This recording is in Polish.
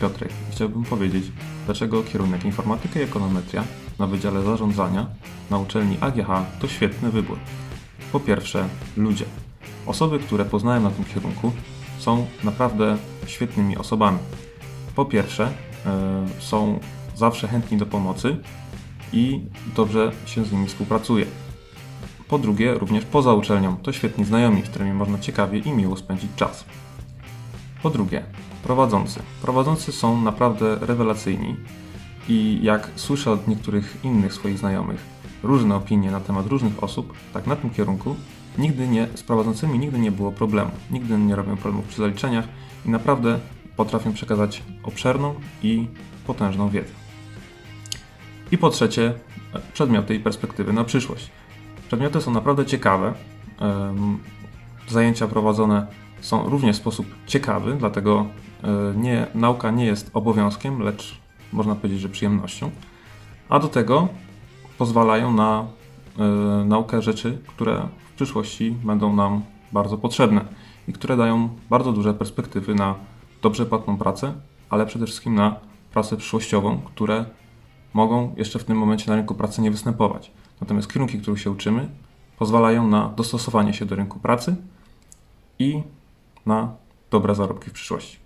Piotrek. Chciałbym powiedzieć, dlaczego kierunek Informatyka i Ekonometria na Wydziale Zarządzania na uczelni AGH to świetny wybór. Po pierwsze, ludzie. Osoby, które poznałem na tym kierunku, są naprawdę świetnymi osobami. Po pierwsze, e, są zawsze chętni do pomocy i dobrze się z nimi współpracuje. Po drugie, również poza uczelnią to świetni znajomi, z którymi można ciekawie i miło spędzić czas. Po drugie, prowadzący. Prowadzący są naprawdę rewelacyjni i jak słyszę od niektórych innych swoich znajomych różne opinie na temat różnych osób, tak na tym kierunku nigdy nie, z prowadzącymi nigdy nie było problemu. Nigdy nie robią problemów przy zaliczeniach i naprawdę potrafią przekazać obszerną i potężną wiedzę. I po trzecie, przedmioty i perspektywy na przyszłość. Przedmioty są naprawdę ciekawe. Zajęcia prowadzone są również w sposób ciekawy, dlatego e, nie, nauka nie jest obowiązkiem, lecz można powiedzieć, że przyjemnością. A do tego pozwalają na e, naukę rzeczy, które w przyszłości będą nam bardzo potrzebne i które dają bardzo duże perspektywy na dobrze płatną pracę, ale przede wszystkim na pracę przyszłościową, które mogą jeszcze w tym momencie na rynku pracy nie występować. Natomiast kierunki, których się uczymy, pozwalają na dostosowanie się do rynku pracy i na dobre zarobki w przyszłości.